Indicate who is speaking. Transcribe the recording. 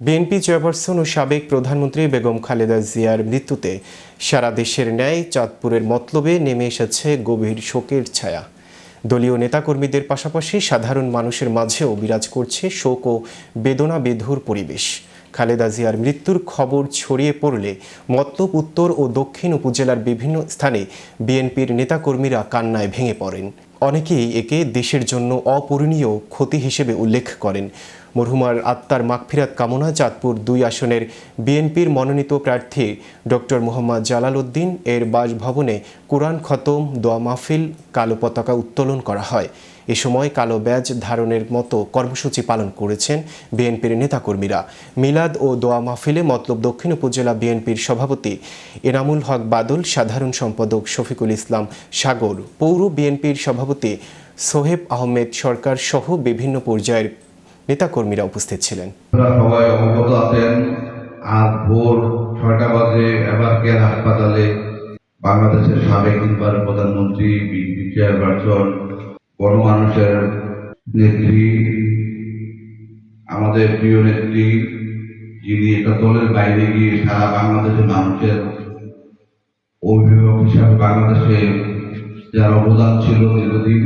Speaker 1: BNP chairperson ও সাবেক প্রধানমন্ত্রী বেগম খালেদা জিয়ার মৃত্যুতে সারা দেশের ন্যায় চাঁদপুরের মতলবে নেমে এসেছে গভীর শোকের ছায়া। দলীয় নেতাকর্মীদের পাশাপাশি সাধারণ মানুষের মাঝেও বিরাজ করছে শোক ও বেদনা বেধুর পরিবেশ। খালেদা জিয়ার মৃত্যুর খবর ছড়িয়ে পড়লে মতলব উত্তর ও দক্ষিণ উপজেলার বিভিন্ন স্থানে বিএনপির নেতাকর্মীরা কান্নায় ভেঙে পড়েন। অনেকেই একে দেশের জন্য অপূরণীয় ক্ষতি হিসেবে উল্লেখ করেন। মরহুমার আত্মার মাগফিরাত কামনা চাঁদপুর দুই আসনের বিএনপির মনোনীত প্রার্থী ডক্টর মোহাম্মদ জালাল উদ্দিন এর বাসভবনে কোরআন খতম, দোয়া মাহফিল, কালো পতাকা উত্তোলন করা হয়। এ সময় কালো ব্যাজ ধারণের মতো কর্মসূচি পালন করেছেন বিএনপির নেতাকর্মীরা। মিলাদ ও দোয়া মাহফিলে মতলব দক্ষিণ উপজেলা বিএনপির সভাপতি এনামুল হক বাদল, সাধারণ সম্পাদক শফিকুল ইসলাম সাগর, পৌর বিএনপির সভাপতি সোহেব আহমেদ সরকার সহ বিভিন্ন পর্যায়ের নেতাকর্মীরা উপস্থিত ছিলেন।
Speaker 2: সবাই অবগত আছেন, আজ ভোর ছয়টা বাজে এবার হাসপাতালে বাংলাদেশের সাবেক প্রধানমন্ত্রী, বিএনপি চেয়ারপারসন নেত্রী, আমাদের প্রিয় নেত্রী, যিনি একটা দলের বাইরে গিয়ে সারা বাংলাদেশের মানুষের অভিভাবক হিসাবে বাংলাদেশে যার অবদান ছিল দীর্ঘদিন